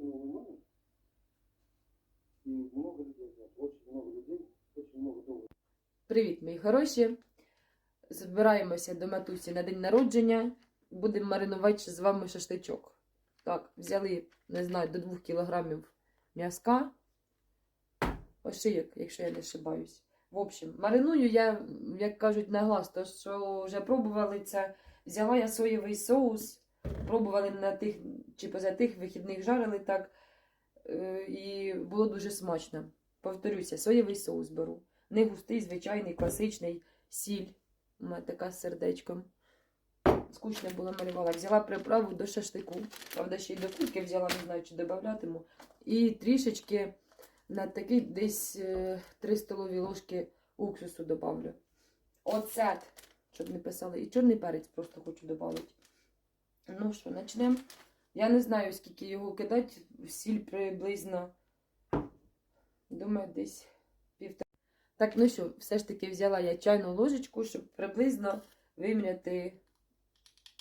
ну, немає. И много людей, знает, очень много людей, очень много долларов. Привіт, мої хороші! Збираємося до матусі на день народження. Будемо маринувати з вами шашличок. Так, взяли, не знаю, до 2 кілограмів м'язка. Ошийок, якщо я не ошибаюсь. В общем, мариную я, як кажуть, на глаз, то що вже пробували це. Взяла я соєвий соус, пробували на тих чи поза тих вихідних жарили так. е, І було дуже смачно. Повторюся, соєвий соус беру. Не густий, звичайний, класичний сіль. У мене така з сердечком. Скучно було малювала. Взяла приправу до шашлику. Правда, ще й до кульки взяла, не знаю, чи додатиму. І трішечки на такий десь е, 3 столові ложки уксусу добавлю. Оцет, щоб не писали. І чорний перець просто хочу додати. Ну що, почнемо. Я не знаю, скільки його кидати. Сіль приблизно. Думаю, десь півтора. Так, ну що, все ж таки взяла я чайну ложечку, щоб приблизно виміряти,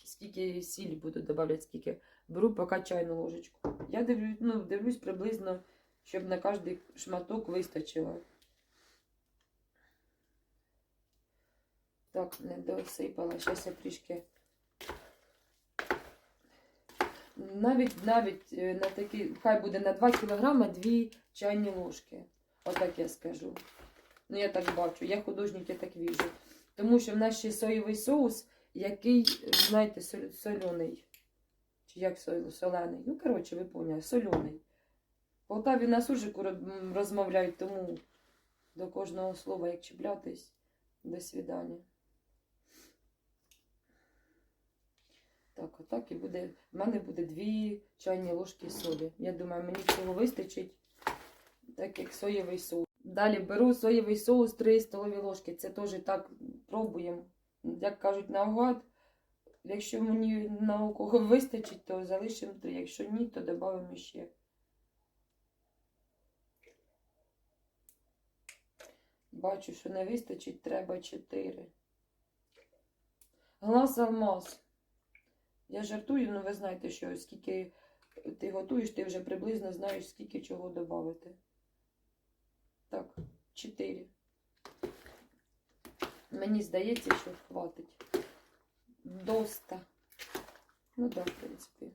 скільки сіль буду додавати, скільки. Беру поки чайну ложечку. Я дивлюсь, ну, дивлюсь приблизно, щоб на кожний шматок вистачило. Так, не досипала. Зараз я трішки. Навіть навіть е, на такі, хай буде на 2 кг 2 чайні ложки. Отак я скажу. Ну, я так бачу, я художник, я так віжу. Тому що в нас ще соєвий соус, який, знаєте, соляний. Чи як солений? Ну, коротше, ви поняли, соляний. Полтаві на суржику розмовляють, тому до кожного слова, як чіплятись. До свидання. Так, отак і буде. В мене буде дві чайні ложки солі. Я думаю, мені цього вистачить, так як соєвий соус. Далі беру соєвий соус 3 столові ложки. Це теж так пробуємо. Як кажуть, наугад. Якщо мені на кого вистачить, то залишимо 3. Якщо ні, то додамо ще. Бачу, що не вистачить, треба 4. Глаз алмаз. Я жартую, ну ви знаєте, що скільки ти готуєш, ти вже приблизно знаєш, скільки чого додати. Так, 4. Мені здається, що хватить. Доста. Ну так, да, в принципі.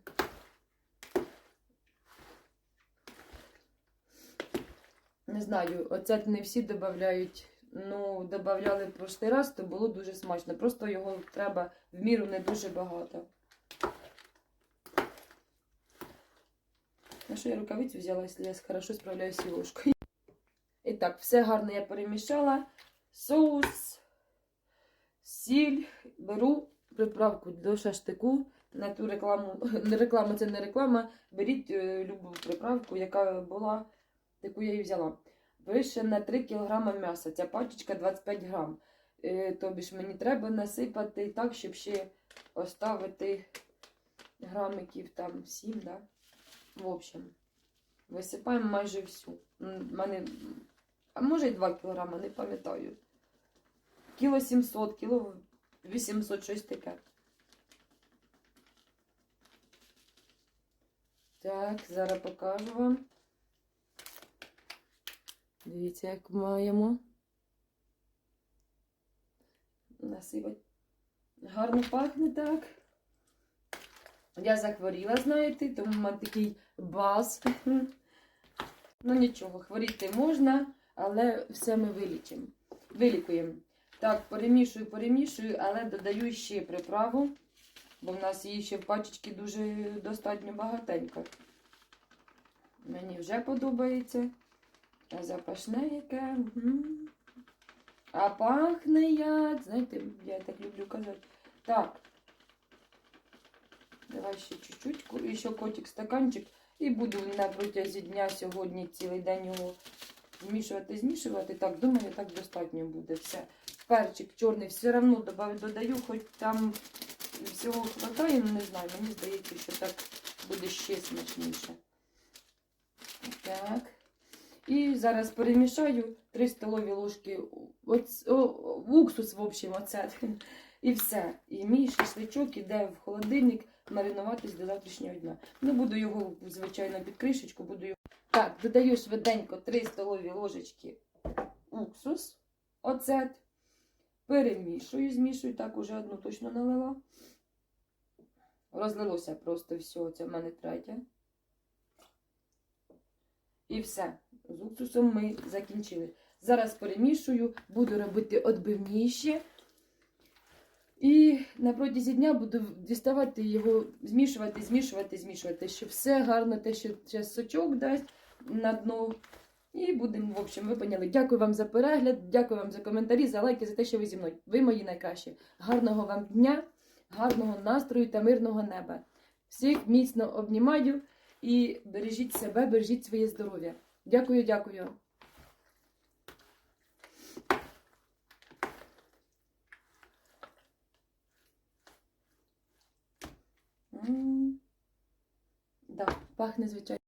Не знаю, оцет не всі додають. Ну, додавали в прошлий раз, то було дуже смачно. Просто його треба в міру не дуже багато. На що я рукавицю взяла, якщо я хорошо справляюся з ложкою. І так, все гарно я перемішала. Соус, сіль, беру приправку до шаштику. На ту рекламу, не реклама, це не реклама. Беріть е, любу приправку, яка була, таку я і взяла. Вище на 3 кг м'яса. Ця пачечка 25 грам. Е, тобі ж мені треба насипати так, щоб ще оставити грамиків там 7, да? В общем, висипаємо майже всю. Мене, а може й 2 кілограма, не пам'ятаю. Кіло 700, кіло 800, щось таке. Так, зараз покажу вам. Дивіться, як маємо. Насипать. Гарно пахне так. Я захворіла, знаєте, тому в мене такий бас. Ну нічого, хворіти можна, але все ми вилічимо. Вилікуємо. Так, перемішую, перемішую, але додаю ще приправу, бо в нас її ще в пачечці дуже достатньо багатенько. Мені вже подобається. Запашне яке. А пахне як. Знаєте, я так люблю казати. Так. Давай ще чуть-чуть. Ще котик стаканчик. І буду на протязі дня сьогодні цілий день його змішувати, змішувати. Так, думаю, так достатньо буде. Все. Перчик чорний все одно додаю, хоч там всього хватає, ну не знаю. Мені здається, що так буде ще смачніше. Так. І зараз перемішаю 3 столові ложки оц, о, уксус, в общем, оце. І все. І мій шашличок іде в холодильник маринуватись до завтрашнього дня. Не буду його, звичайно, під кришечку, буду його. Так, додаю швиденько 3 столові ложечки уксус, оцет. Перемішую, змішую, так уже одну точно налила. Розлилося просто все, це в мене третє. І все. З уксусом ми закінчили. Зараз перемішую, буду робити отбивніші. І на протязі дня буду діставати його, змішувати, змішувати, змішувати, щоб все гарно, те, що зараз сочок дасть на дно. І будемо, в общем, ви поняли. Дякую вам за перегляд, дякую вам за коментарі, за лайки, за те, що ви зі мною. Ви мої найкращі. Гарного вам дня, гарного настрою та мирного неба. Всіх міцно обнімаю і бережіть себе, бережіть своє здоров'я. Дякую, дякую. Да, пахне звичайно.